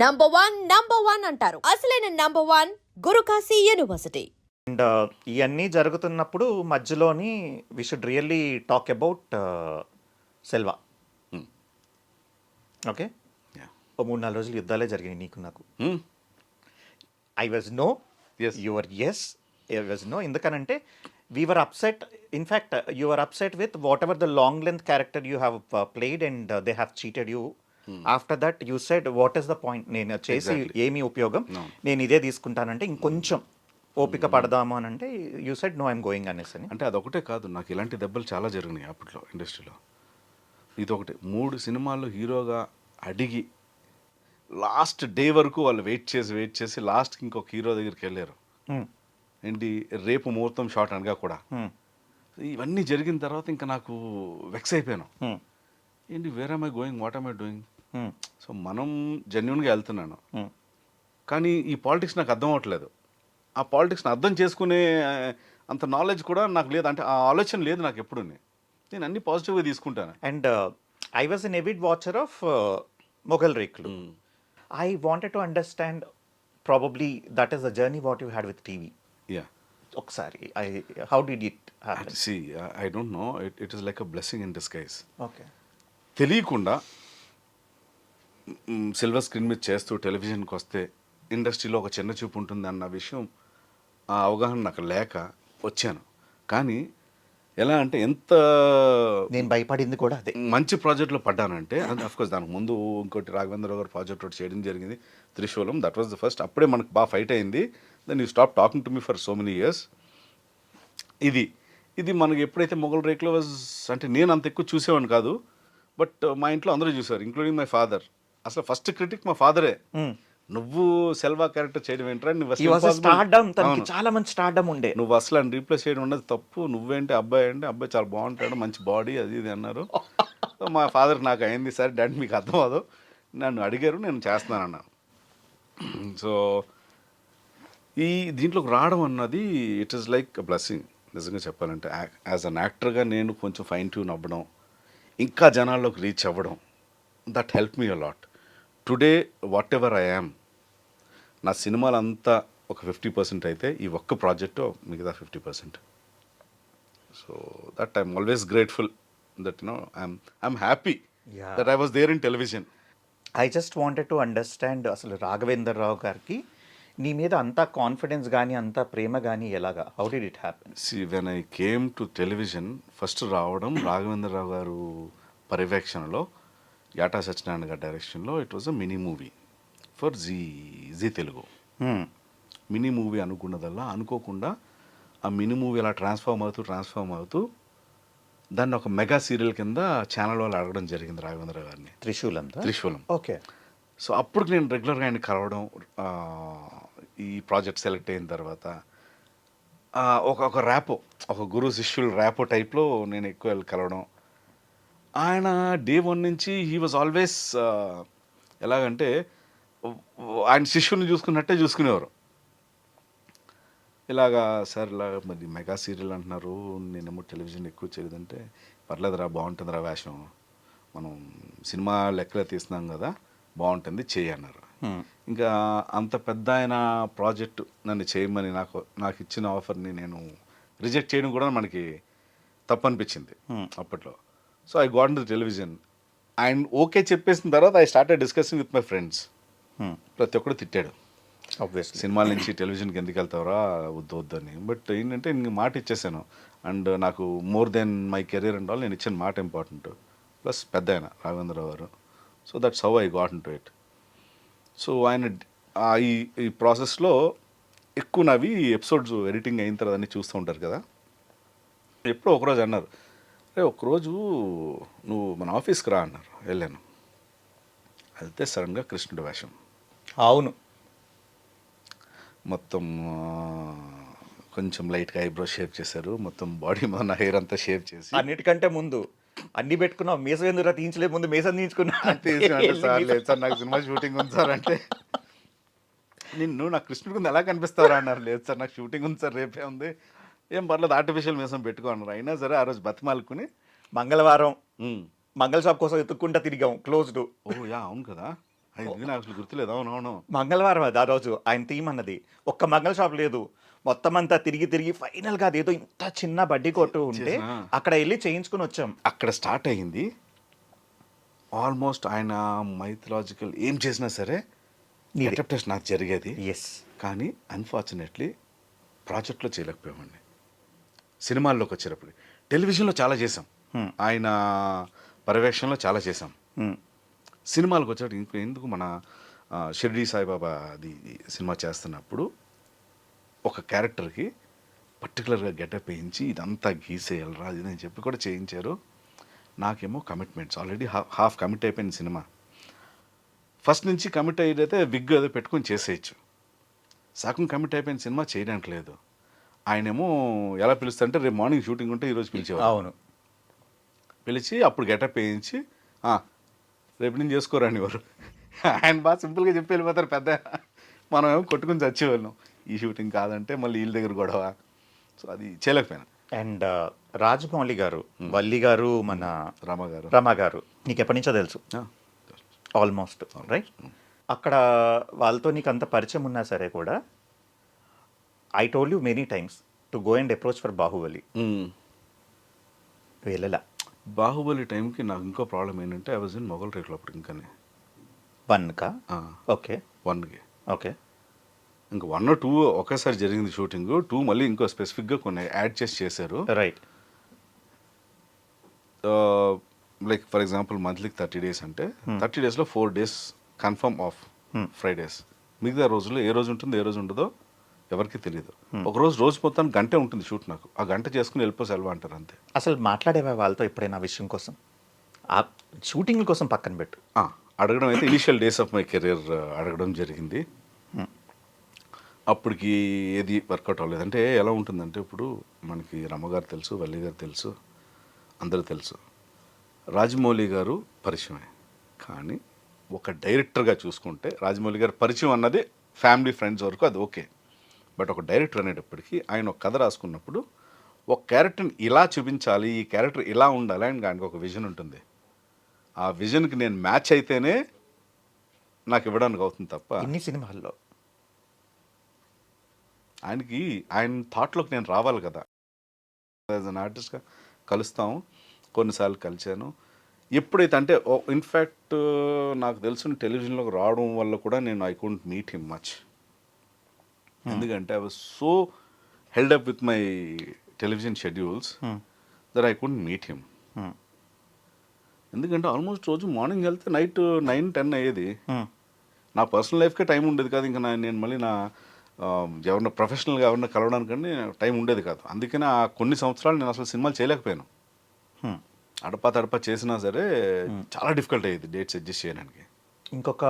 Number one number one అంటారు. అసలైన number one Gurukashi university and ఇవన్నీ జరుగుతున్నప్పుడు మధ్యలోని we should really talk about Selva. Okay. ఓ మూడు నాలుగు రోజులు యుద్ధాలే జరిగాయి నీకు నాకు. I was no Yes. Your yes I was no ఎందుకనంటే we are upset in fact your upset with whatever the long length character you have played and they have cheated you after that you said what is the point నేను చేసి Hmm. ఏమి ఉపయోగం. నేను ఇదే తీసుకుంటానంటే ఇంకొంచెం ఓపిక పడదాము అని అంటే you said no I'm going అనేసి అని. అంటే అదొకటే కాదు. నాకు ఇలాంటి దెబ్బలు చాలా జరిగినాయి అప్పట్లో ఇండస్ట్రీలో. ఇది ఒకటి మూడు సినిమాల్లో హీరోగా అడిగి లాస్ట్ డే వరకు వాళ్ళు వెయిట్ చేసి వెయిట్ చేసి లాస్ట్కి ఇంకొక హీరో దగ్గరికి వెళ్ళారు. Hmm. ఏంటి? రేపు ముహూర్తం షాట్ అనగా కూడా. Hmm. ఇవన్నీ జరిగిన తర్వాత ఇంకా నాకు వెక్స్ అయిపోయాను. Hmm. ఏంటి where I going what I doing. So మనం జెన్యున్గా వెళ్తున్నాను. Hmm. కానీ ఈ పాలిటిక్స్ నాకు అర్థం అవ్వట్లేదు. ఆ పాలిటిక్స్ని అర్థం చేసుకునే అంత నాలెడ్జ్ కూడా నాకు లేదు. అంటే ఆ ఆలోచన లేదు నాకు ఎప్పుడు. నేను అన్ని పాజిటివ్గా తీసుకుంటాను. And I was an avid watcher of Mogali Rekulu I wanted to understand probably that is the journey what you had with TV yeah ఒకసారి I how did it see I don't know it it is like a blessing in disguise okay తెలియకుండా silver screen మీద చేస్తూ టెలివిజన్కి వస్తే ఇండస్ట్రీలో ఒక చిన్న చూపు ఉంటుంది అన్న విషయం ఆ అవగాహన నాకు లేక వచ్చాను. కానీ ఎలా అంటే ఎంత నేను భయపడింది కూడా అదే. మంచి ప్రాజెక్ట్లో పడ్డానంటే అఫ్ కోర్స్ దానికి ముందు ఇంకోటి రాఘవేంద్ర గారు ప్రాజెక్ట్ ఒకటి చేయడం జరిగింది త్రిశూలం. దట్ వాజ్ ద ఫస్ట్ అప్పుడే మనకు బాగా ఫైట్ అయింది. Then you stop talking to me for so many years ఇది ఇది మనకి ఎప్పుడైతే మొగల్ రేక్లో వాజ్ అంటే నేను అంత ఎక్కువ చూసేవాడిని కాదు. బట్ మా ఇంట్లో అందరూ చూసారు ఇంక్లూడింగ్ మై ఫాదర్ అసలు ఫస్ట్ క్రిటిక్ మా ఫాదరే. నువ్వు సెల్వా క్యారెక్టర్ చేయడం ఏంట్రా? నువ్వు. స్టార్డమ్ తనకి. చాలా మంచి స్టార్డమ్ ఉండే. నువ్వు అసలు అని రీప్లేస్ చేయడం ఉన్నది తప్పు. నువ్వేంటి? అబ్బాయి అంటే అబ్బాయి చాలా బాగుంటాడు మంచి బాడీ అది ఇది అన్నారు. మా ఫాదర్ నాకు అయింది సరే డాడీ మీకు అర్థం అవ్వదు. నన్ను అడిగారు నేను చేస్తున్నాను అన్నాను. సో ఈ దీంట్లోకి రావడం అన్నది ఇట్ ఈస్ లైక్ బ్లెస్సింగ్ నిజంగా చెప్పాలంటే యాజ్ అన్ యాక్టర్గా నేను కొంచెం ఫైన్ ట్యూన్ అవ్వడం ఇంకా జనాల్లోకి రీచ్ అవ్వడం that help me a lot today whatever I am నా సినిమాలంతా ఒక ఫిఫ్టీ పర్సెంట్ అయితే ఈ ఒక్క ప్రాజెక్టు మిగతా fifty percent so that I'm always grateful that no I'm I'm happy. That I was there in television I just wanted to understand అసలు రాఘవేందర్ రావు గారికి నీ మీద అంత కాన్ఫిడెన్స్ కానీ అంత ప్రేమ కానీ ఎలాగా? How did it happen see when I came to television first రావడం రాఘవేంద్రరావు గారు పర్యవేక్షణలో యాటా సత్యనారాయణ గారి డైరెక్షన్లో it was a mini movie for Zee Zee Telugu. Mini movie అనుకున్నదల్లా అనుకోకుండా ఆ మినీ మూవీ అలా ట్రాన్స్ఫార్మ్ అవుతూ ట్రాన్స్ఫార్మ్ అవుతూ దాన్ని ఒక మెగా సీరియల్ కింద ఛానల్ వాళ్ళు అడగడం జరిగింది రాఘవేంద్ర గారిని. త్రిశూలంతో? త్రిశూలం. ఓకే సో అప్పుడు నేను రెగ్యులర్గా ఆయన కలవడం ఈ ప్రాజెక్ట్ సెలెక్ట్ అయిన తర్వాత ఒక ఒక ర్యాపో ఒక గురు శిష్యుల ర్యాపో టైప్లో నేను ఎక్కువ వెళ్ళి కలవడం. ఆయన డే వన్ నుంచి హీ వాజ్ ఆల్వేస్ ఎలాగంటే ఆయన శిష్యుని చూసుకున్నట్టే చూసుకునేవారు. ఇలాగా సార్ ఇలా మరి మెగా సీరియల్ అంటున్నారు నేనేమో టెలివిజన్ ఎక్కువ చేయలేదంటే పర్లేదురా బాగుంటుందిరా వేషం. మనం సినిమా లెక్కలే తీస్తున్నాం కదా బాగుంటుంది చేయన్నారు ఇంకా అంత పెద్ద ఆయన ప్రాజెక్టు నన్ను చేయమని నాకు నాకు ఇచ్చిన ఆఫర్ని నేను రిజెక్ట్ చేయడం కూడా మనకి తప్పు అనిపించింది Hmm. అప్పట్లో. So I got to television ఆయన ఓకే చెప్పేసిన తర్వాత I started discussing with my friends ప్రతి ఒక్కడు తిట్టాడు. ఆబ్వియస్లీ సినిమాల నుంచి టెలివిజన్కి ఎందుకు వెళ్తావురా వద్దు వద్దు అని. బట్ ఏంటంటే నేను మాట ఇచ్చేసాను. అండ్ నాకు more than my career and all నేను ఇచ్చిన మాట ఇంపార్టెంట్ ప్లస్ పెద్ద ఆయన రాఘవేంద్రరావు గారు. So that's how I got to it so ఆయన ఆ ఈ ఈ ప్రాసెస్లో ఎక్కువ నవి ఎపిసోడ్స్ ఎడిటింగ్ అయిన తర్వాత అన్నీ చూస్తూ ఉంటారు కదా. ఎప్పుడో ఒకరోజు అన్నారు రే ఒకరోజు నువ్వు మన ఆఫీస్కి రా అన్నారు వెళ్ళాను. వెళ్తే సడన్గా కృష్ణుడి వేషం. అవును. మొత్తం కొంచెం లైట్గా ఐబ్రో షేప్ చేశారు. మొత్తం బాడీ మన హెయిర్ అంతా షేప్ చేసి అన్నిటికంటే ముందు అన్ని పెట్టుకున్నావు. మీసం ఎందుకు తీయించలే ముందు మీసం తీయించుకున్నా. సార్ లేదు సార్ నాకు సినిమా షూటింగ్ ఉంది సార్ అంటే. నిన్ను నాకు కృష్ణుడి ముందు ఎలా కనిపిస్తారా అన్నారు. లేదు సార్ నాకు షూటింగ్ ఉంది సార్ రేపే ఉంది. ఏం పర్లేదు ఆర్టిఫిషియల్ మీసం పెట్టుకో అన్నారు అయినా సరే ఆ రోజు బతిమాలుకుని మంగళవారం "ఉమ్, మంగళ షాప్ కోసం ఎత్తుక్కుంటా తిరిగాం క్లోజ్డ్ ఓ యా అవును కదా. ఇది నాకు అసలు గుర్తులేదు. అవునవును మంగళవారం అది ఆ రోజు ఆయన థీమ్ అన్నది. ఒక్క మంగళ షాప్ లేదు. మొత్తం అంతా తిరిగి తిరిగి ఫైనల్గా అదేదో ఇంత చిన్న బడ్డీ కొట్టు ఉంటే? అక్కడ వెళ్ళి చేయించుకుని వచ్చాం. అక్కడ స్టార్ట్ అయ్యింది. ఆల్మోస్ట్ ఆయన మైథలాజికల్ ఏం చేసినా సరే. అడాప్టేషన్ నాకు జరిగేది. ఎస్ కానీ అన్ఫార్చునేట్లీ ప్రాజెక్ట్లో చేయలేకపోయామండి. సినిమాల్లోకి వచ్చేటప్పుడు. టెలివిజన్లో చాలా చేసాం. ఆయన పర్యవేక్షణలో చాలా చేసాం సినిమాలకు వచ్చేటప్పుడు ఎందుకు మన షిర్డీ సాయిబాబా అది సినిమా చేస్తున్నప్పుడు ఒక క్యారెక్టర్కి పర్టికులర్గా గెటప్ వేయించి ఇదంతా గీసేయాలరా ఇది అని చెప్పి కూడా చేయించారు. నాకేమో commitments. Already half half commit అయిపోయింది సినిమా. ఫస్ట్ నుంచి కమిట్ అయ్యేదైతే విగ్ ఏదో పెట్టుకొని చేసేయచ్చు. సగం కమిట్ అయిపోయిన సినిమా చేయడానికి లేదు. ఆయనేమో ఎలా పిలుస్తారంటే రేపు మార్నింగ్ షూటింగ్ ఉంటే ఈరోజు పిలిచేవారు అవును. పిలిచి అప్పుడు గెటప్ వేయించి "ఆ, రేపు నేను చేసుకోరాని వారు ఆయన బాగా సింపుల్గా చెప్పి వెళ్ళిపోతారు పెద్ద. మనం ఏమో కొట్టుకుని చచ్చేవాళ్ళం. ఈ షూటింగ్ కాదంటే మళ్ళీ వీళ్ళ దగ్గర గొడవ. సో అది చేయలేకపోయాను. అండ్ రాజమౌళి గారు వల్లి గారు మన రామ గారు. రమ గారు నీకు ఎప్పటి నుంచో తెలుసు ఆల్మోస్ట్ రైట్ అక్కడ వాళ్ళతో నీకు అంత పరిచయం ఉన్నా సరే కూడా I told you many times to go and approach for Baahubali. వెళ్ళలా. Baahubali టైంకి నాకు ఇంకో ప్రాబ్లం ఏంటంటే ఐ వాజ్ ఇన్ మొగల్ రేట్లు అప్పుడు ఇంకానే. వన్ కా ఆ, ఓకే. వన్కి. ఓకే. ఇంకా వన్ టూ ఒకేసారి జరిగింది షూటింగ్ టూ మళ్ళీ ఇంకో స్పెసిఫిక్గా కొన్ని యాడ్ చేసి చేశారు. రైట్ లైక్ ఫర్ ఎగ్జాంపుల్ మంత్లీకి థర్టీ డేస్ అంటే థర్టీ డేస్లో four days confirm off Hmm. Fridays మిగతా రోజుల్లో ఏ రోజు ఉంటుందో ఏ రోజు ఉండదో ఎవరికి తెలియదు ఒక రోజు రోజు మొత్తం గంటే ఉంటుంది షూట్ నాకు. ఆ గంట చేసుకుని వెళ్ళిపో సెలవు అంటారు అంతే. అసలు మాట్లాడేవా వాళ్ళతో ఎప్పుడైనా విషయం కోసం? ఆ షూటింగ్ కోసం పక్కన పెట్టు. అడగడం అయితే initial days of my career అడగడం జరిగింది. Hmm. అప్పటికి ఏది వర్కౌట్ అవ్వలేదు. అంటే ఎలా ఉంటుందంటే ఇప్పుడు మనకి రమ్మగారు తెలుసు వల్లి గారు తెలుసు అందరూ తెలుసు. రాజమౌళి గారు పరిచయమే. కానీ ఒక డైరెక్టర్గా చూసుకుంటే రాజమౌళి గారు పరిచయం అన్నది ఫ్యామిలీ ఫ్రెండ్స్ వరకు అది ఓకే. బట్ ఒక డైరెక్టర్ అనేటప్పటికీ ఆయన ఒక కథ రాసుకున్నప్పుడు ఒక క్యారెక్టర్ని ఇలా చూపించాలి ఈ క్యారెక్టర్ ఇలా ఉండాలి అని ఆయనకు ఒక విజన్ ఉంటుంది. ఆ విజన్కి నేను మ్యాచ్ అయితేనే నాకు ఇవ్వడానికి అవుతుంది తప్ప ఇన్ని సినిమాల్లో ఆయనకి ఆయన థాట్లోకి నేను రావాలి కదా. యాజ్ అన్ ఆర్టిస్ట్గా కలుస్తాం కొన్నిసార్లు కలిశాను. ఎప్పుడైతే అంటే ఇన్ఫ్యాక్ట్ నాకు తెలిసిన టెలివిజన్లోకి రావడం వల్ల కూడా నేను I couldn't meet him much ఎందుకంటే I was so held up with my television schedules that I couldn't meet him. ఎందుకంటే ఆల్మోస్ట్ రోజు మార్నింగ్ వెళ్తే నైట్ నైన్ టెన్ అయ్యేది. Hmm. నా పర్సనల్ లైఫ్కే టైం ఉండేది కాదు. ఇంకా నేను మళ్ళీ నా ఎవరిన ప్రొఫెషనల్గా ఎవరిన కలవడానికని టైం ఉండేది కాదు. అందుకని ఆ కొన్ని సంవత్సరాలు నేను అసలు సినిమాలు చేయలేకపోయాను. అడపా తడపా చేసినా సరే చాలా డిఫికల్ట్ అయ్యేది డేట్స్ అడ్జస్ట్ చేయడానికి. ఇంకొక